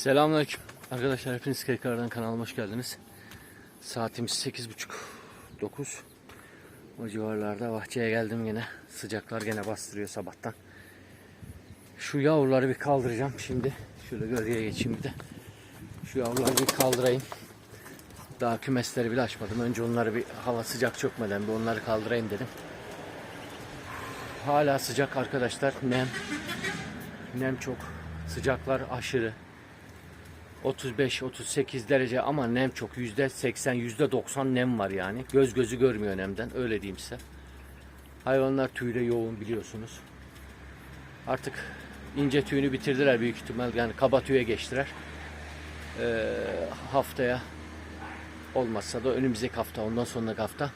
Selamünaleyküm. Arkadaşlar hepiniz KKR'dan kanalıma hoş geldiniz. Saatimiz 8.30 9. O civarlarda bahçeye geldim yine. Sıcaklar gene bastırıyor sabahtan. Şu yavruları bir kaldıracağım şimdi. Şöyle gölgeye geçeyim bir de. Şu yavruları bir kaldırayım. Daha kümesleri bile açmadım. Önce onları bir hava sıcak çökmeden bir onları kaldırayım dedim. Hala sıcak arkadaşlar. Nem. Nem çok. Sıcaklar aşırı. 35-38 derece ama nem çok. %80, %90 nem var yani. Göz gözü görmüyor nemden. Öyle diyeyim size. Hayvanlar tüyle yoğun biliyorsunuz. Artık ince tüyünü bitirdiler büyük ihtimal. Yani kaba tüye geçtiler. Ee, haftaya olmazsa da önümüzdeki hafta ondan sonraki hafta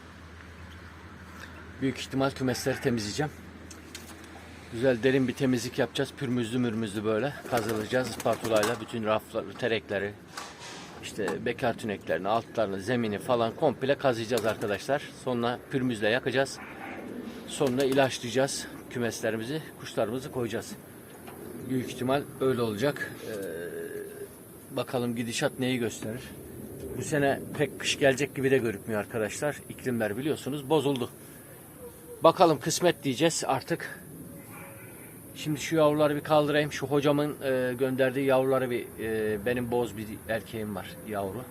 büyük ihtimal kümesleri temizleyeceğim. Güzel derin bir temizlik yapacağız. Pürmüzlü mürmüzlü böyle kazılacağız spatulayla bütün rafları, terekleri, işte bekar tüneklerini, altlarını, zemini falan komple kazıyacağız arkadaşlar. Sonra pürmüzle yakacağız. Sonra ilaçlayacağız kümeslerimizi, kuşlarımızı koyacağız. Büyük ihtimal öyle olacak. Ee, bakalım gidişat neyi gösterir. Bu sene pek kış gelecek gibi de görükmüyor arkadaşlar. İklimler biliyorsunuz bozuldu. Bakalım kısmet diyeceğiz artık. Şimdi şu yavruları bir kaldırayım. Şu hocamın e, gönderdiği yavruları bir e, benim boz bir erkeğim var yavru.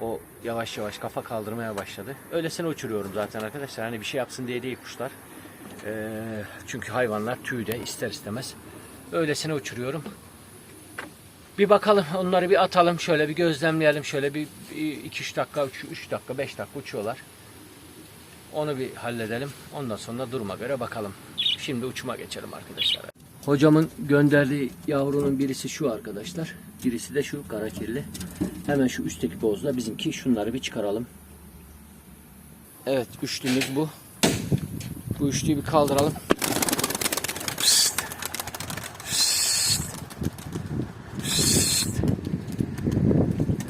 O yavaş yavaş kafa kaldırmaya başladı. Öylesine uçuruyorum zaten arkadaşlar. Hani bir şey yapsın diye değil kuşlar. E, çünkü hayvanlar tüyde ister istemez. Öylesine uçuruyorum. Bir bakalım onları bir atalım şöyle bir gözlemleyelim. Şöyle bir 2-3 dakika, 3 dakika, 5 dakika uçuyorlar. Onu bir halledelim. Ondan sonra duruma göre bakalım. Şimdi uçuma geçelim arkadaşlar. Hocamın gönderdiği yavrunun birisi şu arkadaşlar. Birisi de şu kara kirli. Hemen şu üstteki bozda bizimki. Şunları bir çıkaralım. Evet üçlümüz bu. Bu üçlüyü bir kaldıralım. Pişt. Pişt. Pişt.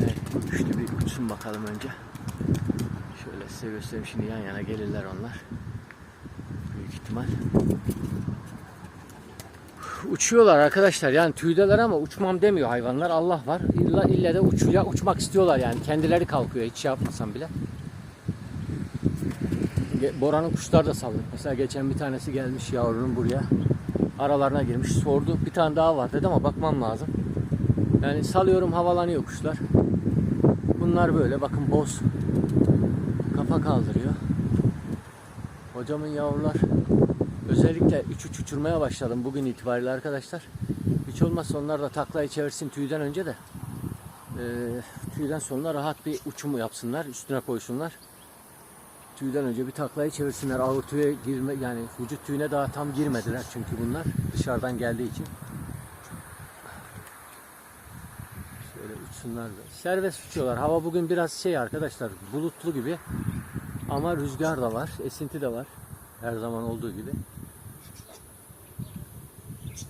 Evet bu bir uçsun bakalım önce. Şöyle size göstereyim şimdi yan yana gelirler onlar. İhtimal. Uçuyorlar arkadaşlar yani tüydeler ama uçmam demiyor hayvanlar Allah var. İlla, ille de uçuya, uçmak istiyorlar yani kendileri kalkıyor hiç şey yapmasam bile. Bora'nın kuşlar da salıyor. Mesela geçen bir tanesi gelmiş yavrunun buraya. Aralarına girmiş sordu. Bir tane daha var dedi ama bakmam lazım. Yani salıyorum havalanıyor kuşlar. Bunlar böyle bakın boz. Kafa kaldırıyor. Hocamın yavrular özellikle 3-3 uçurmaya başladım bugün itibariyle arkadaşlar. Hiç olmazsa onlar da taklayı çevirsin tüyden önce de. Ee, tüyden sonra rahat bir uçumu yapsınlar, üstüne koysunlar. Tüyden önce bir taklayı çevirsinler. Ağır tüye girme yani vücut tüyüne daha tam girmediler çünkü bunlar dışarıdan geldiği için. Şöyle uçsunlar da. Serbest uçuyorlar. Hava bugün biraz şey arkadaşlar bulutlu gibi. Ama rüzgar da var, esinti de var. Her zaman olduğu gibi.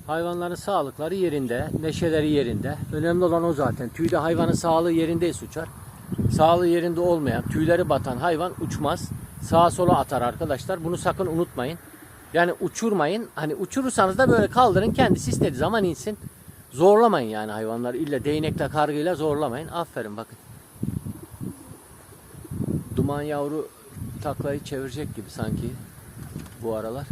Hayvanların sağlıkları yerinde, neşeleri yerinde. Önemli olan o zaten. Tüyde hayvanın sağlığı yerindeyse uçar. Sağlığı yerinde olmayan, tüyleri batan hayvan uçmaz. Sağa sola atar arkadaşlar. Bunu sakın unutmayın. Yani uçurmayın. Hani uçurursanız da böyle kaldırın. Kendisi istediği zaman insin. Zorlamayın yani hayvanları. İlle değnekle, kargıyla zorlamayın. Aferin bakın. Duman yavru taklayı çevirecek gibi sanki bu aralar.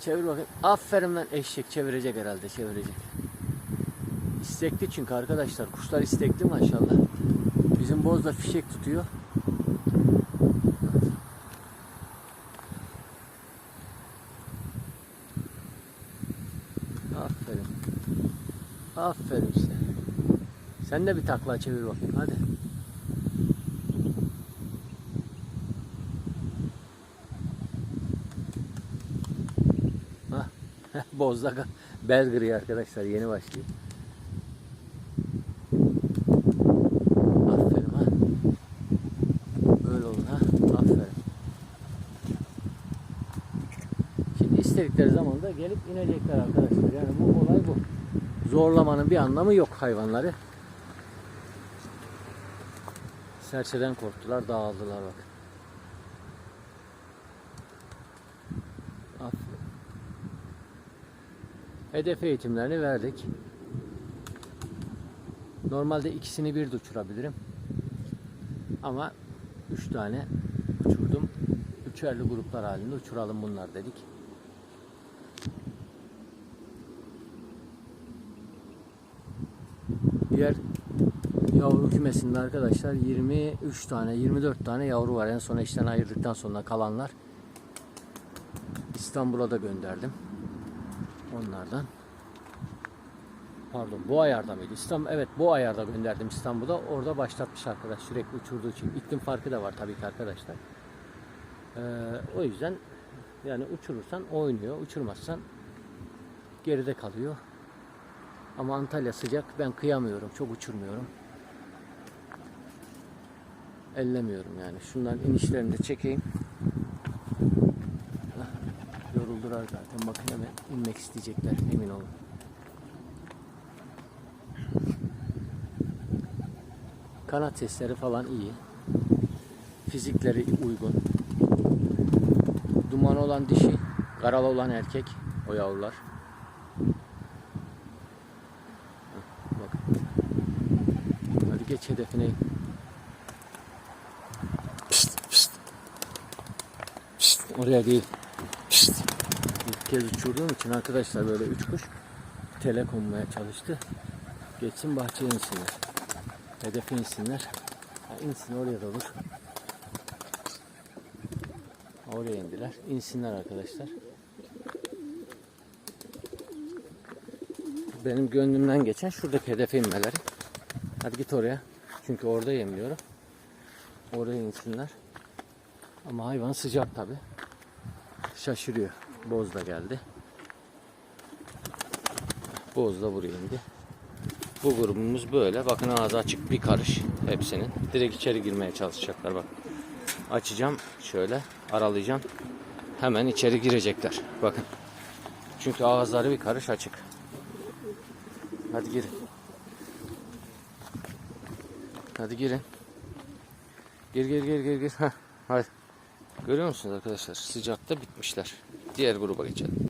Çevir bakayım. Aferin lan eşek çevirecek herhalde çevirecek. İstekli çünkü arkadaşlar. Kuşlar istekli maşallah. Bizim boz da fişek tutuyor. Aferin. Aferin size. Sen de bir takla çevir bakayım hadi. Hah. Bozda ka- bel kırıyor arkadaşlar yeni başlıyor. Aferin ha. Böyle olun ha. Aferin. Şimdi istedikleri zaman da gelip inecekler arkadaşlar. Yani bu olay bu. Zorlamanın bir anlamı yok hayvanları. Serçeden korktular, dağıldılar bak. Hedef eğitimlerini verdik. Normalde ikisini bir uçurabilirim. Ama üç tane uçurdum. Üçerli gruplar halinde uçuralım bunlar dedik. Yavru kümesinde arkadaşlar 23 tane 24 tane yavru var. En son işten ayırdıktan sonra kalanlar İstanbul'a da gönderdim. Onlardan. Pardon bu ayarda mıydı? İstanbul, evet bu ayarda gönderdim İstanbul'a. Orada başlatmış arkadaş sürekli uçurduğu için. İklim farkı da var tabii ki arkadaşlar. Ee, o yüzden yani uçurursan oynuyor. Uçurmazsan geride kalıyor. Ama Antalya sıcak. Ben kıyamıyorum. Çok uçurmuyorum. Ellemiyorum yani. Şundan inişlerini de çekeyim. Yoruldular zaten. Bakın hemen inmek isteyecekler. Emin olun. Kanat sesleri falan iyi. Fizikleri uygun. Duman olan dişi, karalı olan erkek o yavrular. Hah, Bak. Hadi geç hedefine. Pişt, pişt. Pişt, oraya değil. Pişt. İlk kez uçurduğum için arkadaşlar böyle üç kuş tele konmaya çalıştı. Geçsin bahçeye insinler. Hedefe insinler. Ha, insin oraya da olur. Oraya indiler. İnsinler arkadaşlar. Benim gönlümden geçen şuradaki hedefe inmeleri. Hadi git oraya. Çünkü orada yemliyorum. Oraya insinler. Ama hayvan sıcak tabi. Şaşırıyor. Boz da geldi. Boz da buraya indi. Bu grubumuz böyle. Bakın ağzı açık bir karış hepsinin. Direkt içeri girmeye çalışacaklar bak. Açacağım şöyle aralayacağım. Hemen içeri girecekler. Bakın. Çünkü ağızları bir karış açık. Hadi girin. Hadi girin. Gir gir gir gir gir. Heh, hadi. Görüyor musunuz arkadaşlar? Sıcakta bitmişler. Diğer gruba geçelim.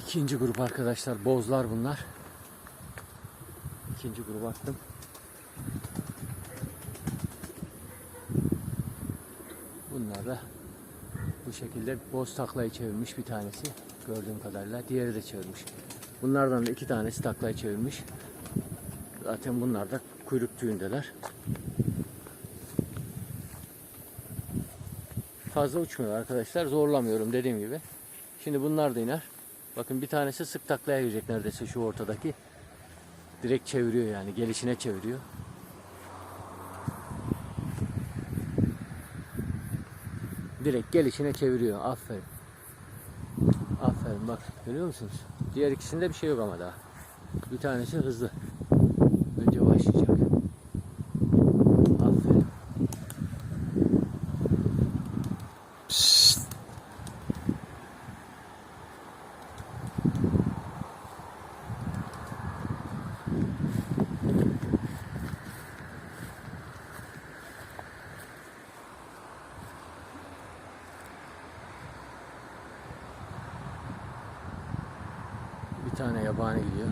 İkinci grup arkadaşlar. Bozlar bunlar. İkinci gruba attım. Bunlar da bu şekilde boz taklayı çevirmiş bir tanesi gördüğüm kadarıyla. Diğeri de çevirmiş. Bunlardan da iki tanesi taklayı çevirmiş. Zaten bunlar da kuyruk tüyündeler. Fazla uçmuyor arkadaşlar. Zorlamıyorum dediğim gibi. Şimdi bunlar da iner. Bakın bir tanesi sık taklaya girecek neredeyse şu ortadaki. Direkt çeviriyor yani. Gelişine çeviriyor. Direkt gelişine çeviriyor. Aferin. Aferin bak görüyor musunuz? Diğer ikisinde bir şey yok ama daha. Bir tanesi hızlı. Önce başlayacak. Aferin. Psst. Bir tane yabani gidiyor.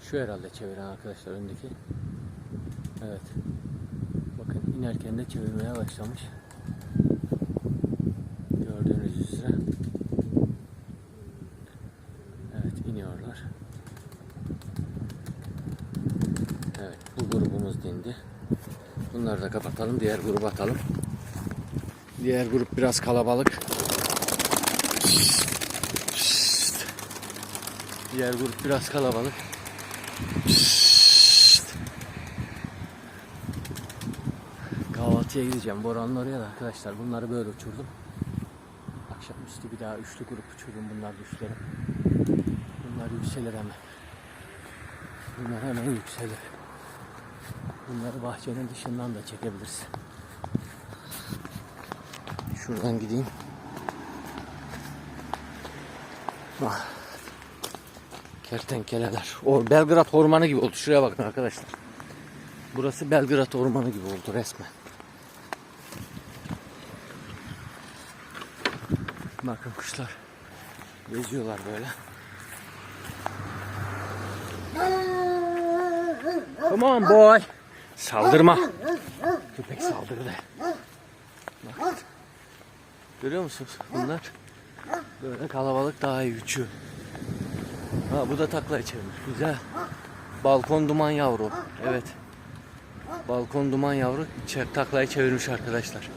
Şu herhalde çeviren arkadaşlar öndeki. Evet. Bakın inerken de çevirmeye başlamış. Gördüğünüz üzere. Evet iniyorlar. Evet bu grubumuz dindi. Bunları da kapatalım. Diğer gruba atalım. Diğer grup biraz kalabalık. Diğer grup biraz kalabalık. Kahvaltıya gideceğim. Boran'ın oraya da arkadaşlar. Bunları böyle uçurdum. Akşamüstü bir daha üçlü grup uçurdum. Bunlar düşlerim. Bunlar yükselir hemen. Bunlar hemen yükselir. Bunları bahçenin dışından da çekebiliriz. Şuradan gideyim. Kertenkeleler. O Belgrad Ormanı gibi oldu. Şuraya bakın arkadaşlar. Burası Belgrad Ormanı gibi oldu resmen. Bakın kuşlar geziyorlar böyle. Come on boy. Saldırma. Köpek saldırdı. Bak. Görüyor musunuz? Bunlar böyle kalabalık daha iyi uçuyor. Ha bu da takla çevirmiş. Güzel. Balkon duman yavru. Evet. Balkon duman yavru taklayı çevirmiş arkadaşlar.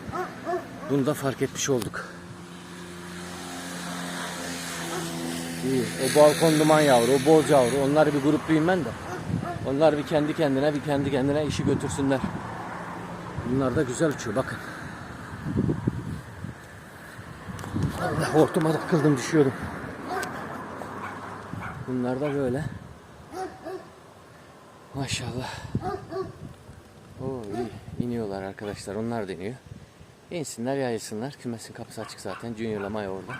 Bunu da fark etmiş olduk. İyi. O balkon duman yavru, o boz yavru. Onlar bir gruplayayım ben de. Onlar bir kendi kendine, bir kendi kendine işi götürsünler. Bunlar da güzel uçuyor bakın. Hortuma takıldım düşüyorum. Bunlar da böyle. Maşallah. Oo iyi. İniyorlar arkadaşlar. Onlar da iniyor. İnsinler yayılsınlar. Kümesin kapısı açık zaten. Junior'la Maya orada.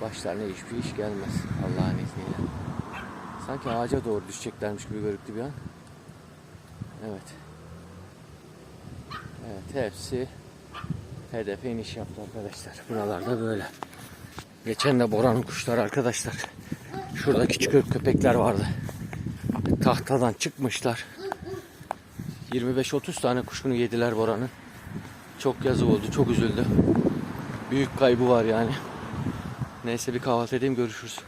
Başlarına hiçbir iş gelmez. Allah'ın izniyle. Sanki ağaca doğru düşeceklermiş gibi görüktü bir an. Evet. Evet hepsi hedefe iniş yaptı arkadaşlar. Buralarda böyle. Geçen de Boran'ın kuşları arkadaşlar. Şurada küçük kö- köpekler vardı. Tahtadan çıkmışlar. 25-30 tane kuşunu yediler Boran'ın. Çok yazık oldu, çok üzüldü. Büyük kaybı var yani. Neyse bir kahvaltı edeyim görüşürüz.